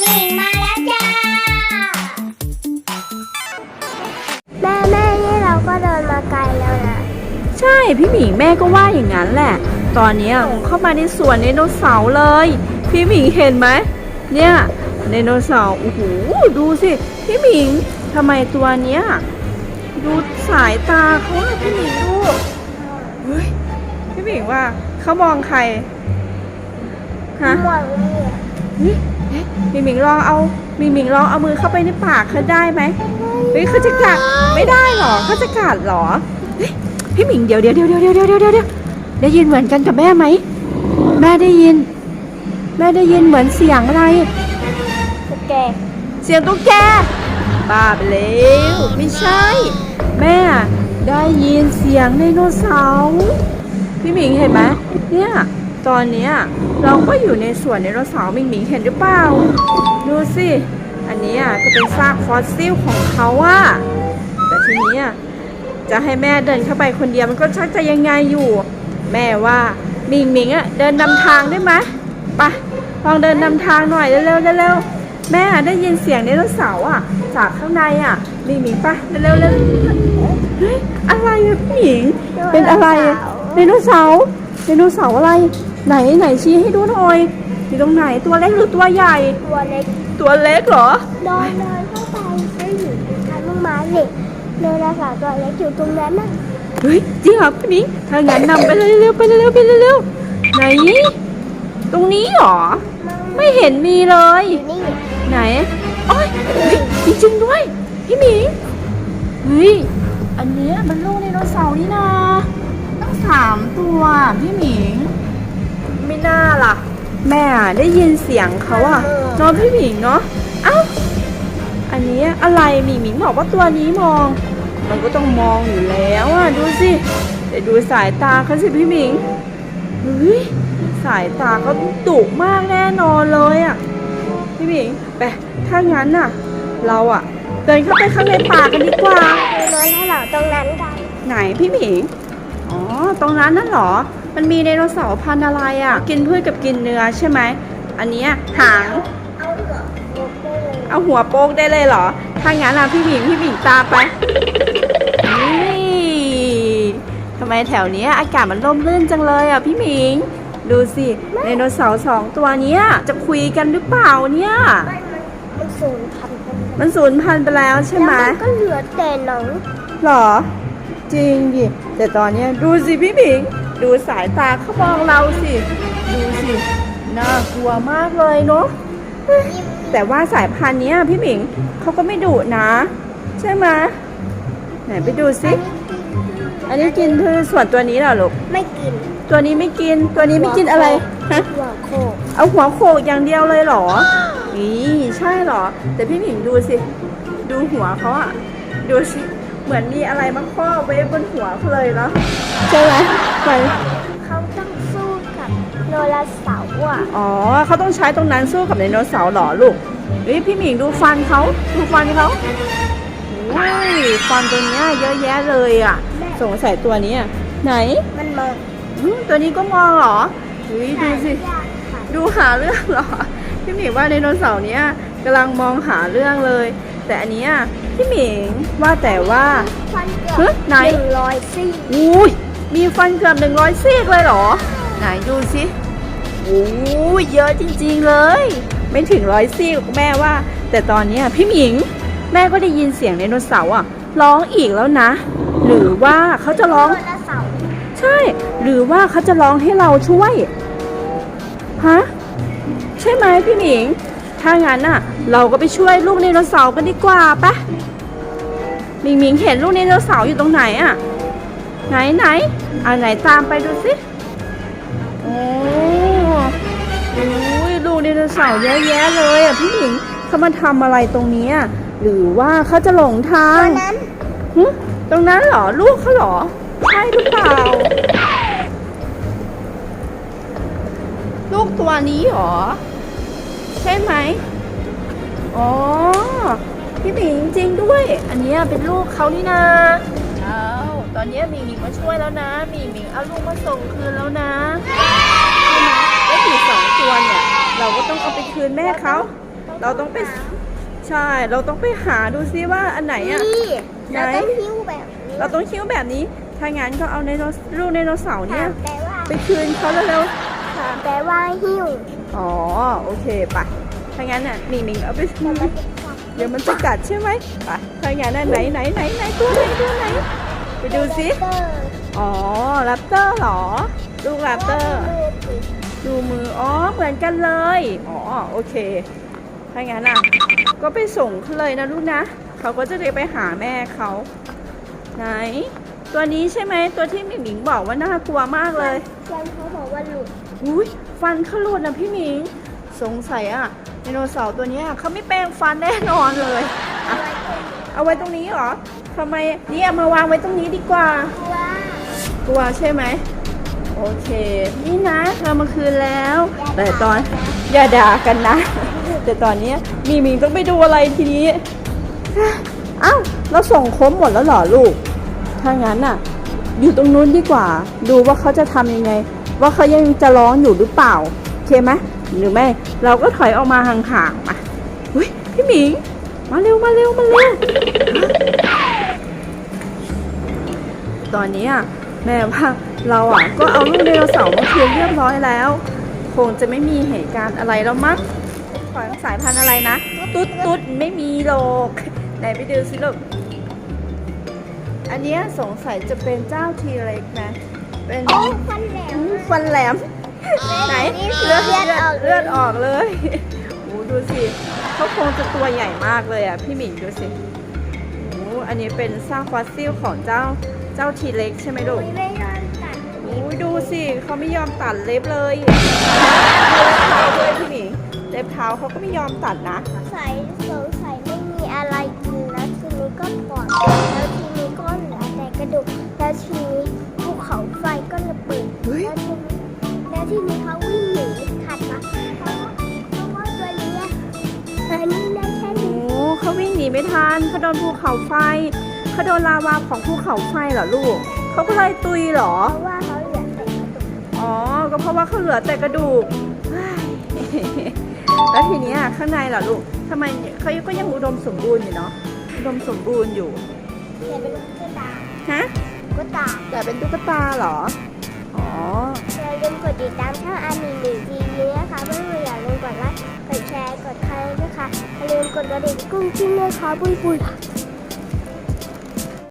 หญิงมาแล้วจ้า แม่แม่นี่เราก็เดินมาไกลแล้วนะ ใช่พี่หมิงแม่ก็ว่าอย่างนั้นแหละ ตอนเนี้ยผมเข้ามาในสวนไดโนเสาร์เลย พี่หมิงเห็นไหมเนี่ยไดโนเสาร์โอ้โหดูสิพี่หมิงทำไมตัวเนี้ยดูสายตาเขาอะพี่หมิงดูเฮ้ยพี่หมิงว่าเขามองใครฮะหมวกนี่เฮ้ยเอ๊ะ มิงมิงลองเอามิงมิงลองเอามือเข้าไปในปากเขาได้ไหมเฮ้ยเขาจะกัดไม่ได้หรอเขาจะกัดหรอพี่หมิงเดี๋ยวเดี๋ยวเดี๋ยวเดี๋ยวเดี๋ยวเดี๋ยวเดี๋ยวได้ยินเหมือนกันกับแม่ไหมแม่ได้ยิน แม่ได้ยินเหมือนเสียงอะไรตุ๊กแกเสียงตุ๊กแกบ้าไปแล้วไม่ใช่ แม่ได้ยินเสียงไดโนเสาร์พี่หมิงเห็นไหมเนี่ย ตอนนี้เราก็อยู่ในสวนไดโนเสาร์มิงมิงเห็นหรือเปล่า ดูสิ อันนี้ยก็เป็นซากฟอสซิลของเขาอะแต่ทีนี้จะให้แม่เดินเข้าไปคนเดียวมันก็ชักจะยังไงอยู่ แม่ว่ามิงมิงอะเดินนำทางได้ไหมไปลองเดินนำทางหน่อยเร็วๆเร็วๆแม่ได้ยินเสียงไดโนเสาร์อะจากข้างในอะมิงมิงไปเร็วๆเร็วๆเฮ้ยอะไรอะมิงเป็นอะไรไดโนเสาร์ไดโนเสาร์อะไร ไหนไหนชี้ให้ดูหน่อยอยู่ตรงไหนตัวเล็กหรือตัวใหญ่ ตัวเล็กตัวเล็กเหรอเดินเดินเข้าไปได้อยู่ทางต้นไม้เหล็กเดินอาสาตัวเล็กอยู่ตรงนั้นน่ะเฮ้ยจริงเหรอพี่มิ้งถ้างั้นนำไปเร็วๆไปเร็วๆไปเร็วๆไหน ตรงนี้เหรอ ไม่เห็นมีเลยอยู่นี่ไหนโอ้ยเฮ้ยจริงๆด้วย พี่หมิงเฮ้ยอันเนี้ยมันลูกไดโนเสาร์นี่นาตั้งสามตัวพี่หมิง ไม่น่าล่ะ แม่ได้ยินเสียงเขาอะเนาะพี่หมิงเนาะเอ้าอันเนี้ยอะไรหมิงหมิงบอกว่าตัวนี้มอง มันก็ต้องมองอยู่แล้วอะดูสิเดี๋ยวดูสายตาเขาสิพี่หมิงเฮ้ยสายตาเขาดุมากแน่นอนเลยอะพี่หมิงไปถ้างั้นน่ะ เราอะเดินเข้าไปข้างในป่ากันดีกว่าเดินให้เราตรงนั้นกัน ไหนพี่หมิง อ๋อ ตรงนั้นนั่นเหรอ มันมีไดโนเสาร์พันธุ์อะไรอะ่ะ กินพืชกับกินเนื้อใช่ไหม อันเนี้ยหาง เอาเหรอโอเคเลยเอาหัวโป๊กได้เลยเหรอ ถ้างั้นอะพี่หมิงพี่หมิงตามไป นี่ทำไมแถวเนี้ยอากาศมันร่มรื่นจังเลยอะพี่หมิง ดูสิไดโนเสาร์สองตัวเนี้ยจะคุยกันหรือเปล่าเนี่ยไม่มันมันสูญพันธุ์ไปแล้วมันสูญพันธุ์ไปแล้วใช่ไหม แล้วมันก็เหลือแต่หนัง หรอ จริงดิแต่ตอนเนี้ยดูสิพี่หมิง ดูสายตาเขามองเราสิ ดูสิ น่ากลัวมากเลยเนาะ แต่ว่าสายพันธุ์เนี้ยพี่หมิงเขาก็ไม่ดุนะ ใช่ไหมไหนไปดูสิ อันนี้กินคือส่วนตัวนี้เหรอลูก ไม่กิน ตัวนี้ไม่กิน ตัวนี้ไม่กินอะไร ฮะ หัวโคกเอาหัวโขกอย่างเดียวเลยเหรอ นี่ใช่เหรอ แต่พี่หมิงดูสิ ดูหัวเขาอะดูสิ เหมือนมีอะไรมาครอบไว้บนหัวเขาเลยเนาะใช่ไหมเหมือนเขาต้องสู้กับโนราเสาร์อะอ๋อเขาต้องใช้ตรงนั้นสู้กับไดโนเสาร์เหรอลูกเฮ้ยพี่หมิงดูฟันเขาดูฟันเขาโอ้ยฟันตัวเนี้ยเยอะแยะเลยอะสงสัยตัวเนี้ยไหนมันมองอืมตัวนี้ก็มองเหรอเฮ้ยดูสิยากค่ะดูหาเรื่องเหรอพี่หมิงว่าไดโนเสาร์เนี้ยกำลังมองหาเรื่องเลย แต่อันเนี้ย พี่หมิงว่าแต่ว่าฟันเกือบเฮ้ยไหนนึ่งร้อยซี่อุ้ยมีฟันเกือบหนึ่งร้อยซี่เลยเหรอ ไหนดูสิโอ้ยเยอะจริง ๆเลย ไม่ถึงร้อยซี่หรอกแม่ว่า แต่ตอนเนี้ยพี่หมิง แม่ก็ได้ยินเสียงไดโนเสาร์อะร้องอีกแล้วนะ หรือว่าเขาจะร้องโนราเสาร์ใช่ หรือว่าเขาจะร้องให้เราช่วย ฮะ ใช่ไหมพี่หมิง ถ้างั้นน่ะ เราก็ไปช่วยลูกไดโนเสาร์กันดีกว่าปะหมิงหมิงเห็นลูกไดโนเสาร์อยู่ตรงไหนอะไหนไหนอ่าไหนตามไปดูสิโอ้โอ้ยลูกไดโนเสาร์เยอะแยะเลยอะพี่หมิงเขามาทำอะไรตรงเนี้ยหรือว่าเขาจะหลงทาตงอนนั้นหึตรงนั้นเหรอลูกเขาเหรอใช่หรือเปล่า ลูกตัวนี้เหรอ ใช่ไหมอ๋อ พี่หมิงจริงด้วย อันเนี้ยเป็นลูกเขานี่นาเอาตอนเนี้ยหมิงหมิงมาช่วยแล้วนะหมิงหมิงเอาลูกมาส่งคืนแล้วนะใช่ไหมแล้วอีกสองตัวเนี่ย เราก็ต้องเอาไปคืนแม่เขาเราต้องไปใช่ เราต้องไปหาดูซิว่าอันไหนอะนี่ไหนเราต้องหิ้วแบบนี้เราต้องคิ้วแบบนี้ถ้างั้นก็เอาในโนลูกไดโนเสาร์เนี่ยถามแปลว่าไปคืนเขาเร็วถามแปลว่าหิ้วๆอ๋อ โอเคไปถ้างั้นน่ะหนิงหนิงเอาไปแต่มันจะกัดเดี๋ยวมันจะกัดใช่ไหมไปถ้างั้นน่ะไหนไหนไหนไหนตัวไหนตัวไหน ไปดูซิเตอร์อ๋อแรปเตอร์เหรอ ลูกแรปเตอร์มือสิดูมือ อ๋อ เหมือนกันเลย อ๋อ โอเค ถ้างั้นอะ ก็ไปส่งเขาเลยนะลูกนะ เขาก็จะได้ไปหาแม่เขา ไหน ตัวนี้ใช่ไหม ตัวที่หมิงหมิงบอกว่าน่ากลัวมากเลยเพื่ อนเขาบอกว่าหลุดอุ้ยฟันเขาหลุดนะพี่หมิง สงสัยอะไดโนเสาร์ตัวเนี้ยเขาไม่แปรงฟันแน่นอนเลยอะเอาไว้ตรงนี้เหรอทำไมเนี่ยมาวางไว้ตรงนี้ดีกว่าว่า กลัวใช่ไหม โอเค นี่นะเธอมาคืนแล้ว แต่ตอนอย่าด่ากันนะ แต่ตอนเนี้ยมีมิงต้องไปดูอะไรทีนี้อ้าวเราส่งครบหมดแล้วเหรอลูก ถ้างั้นน่ะ อยู่ตรงนู้นดีกว่า ดูว่าเขาจะทำยังไง ว่าเขายังจะร้องอยู่หรือเปล่าโอเคไหมหรือไม่เราก็ถอยออกมาห่างๆมาอุ้ยพี่หมิง มาเร็วมาเร็วมาเร็วตอนนี้อะแม่ว่าเราอะก็เอาลูกไดโนเสาร์มาคืนเรียบร้อยแล้ว คงจะไม่มีเหตุการณ์อะไรแล้วมั้งของสายพันธุ์อะไรนะ ตุ๊ดตุ๊ดไม่มีหรอกไหนไปดูสิลูกอันเนี้ยสงสัยจะเป็นเจ้าทีเล็กนะ เป็นโอ้ฟันแหลมอืมฟันแหลม ไหนนี่เลือดเลืเลืออดดออกเลือดออกเลยโอ้ดูสิเขาคงจะตัวใหญ่มากเลยอะพี่หมิงดูสิโอ้อันนี้เป็นซากฟอสซิลของเจ้าเจ้าทีเล็กใช่ไหมลูกอุ๊ยไม่ยอมตัดโอ้ยดูสิเขาไม่ยอมตัดเล็บเลยดูเล็บเท้าด้วยพี่หมิงเล็บเท้าเขาก็ไม่ยอมตัดนะใส่สงสัยไม่มีอะไรกินแล้วทีนี้ก็ปอดแล้วทีนี้ก็เหลือแต่กระดูกแล้วที หนีไม่ทันเขาโดนภูเขาไฟเขาโดนลาวาของภูเขาไฟเหรอลูกเขาก็เลยตุยเหรอ เพราะว่าเขาเหลือแต่กระดูกอ๋อ ก็เพราะว่าเขาเหลือแต่กระดูกเฮ้ยแล้วทีเนี้ยข้างในล่ะลูกทำไมเขาก็ยังอุดมสมบูรณ์อยู่เนาะ อุดมสมบูรณ์อยู่ แต่เป็นตุ๊กตา ฮะ ตุ๊กตา แต่เป็นตุ๊กตาเหรอ อ๋ออย่าลืมกดติดตามช่องอามีหนึ่งทีวีนะคะเพื่อน นะคะอย่าลืมกดกระดิ่งกุ้งกิ้งด้วยค่ะปุ้ยปุ้ย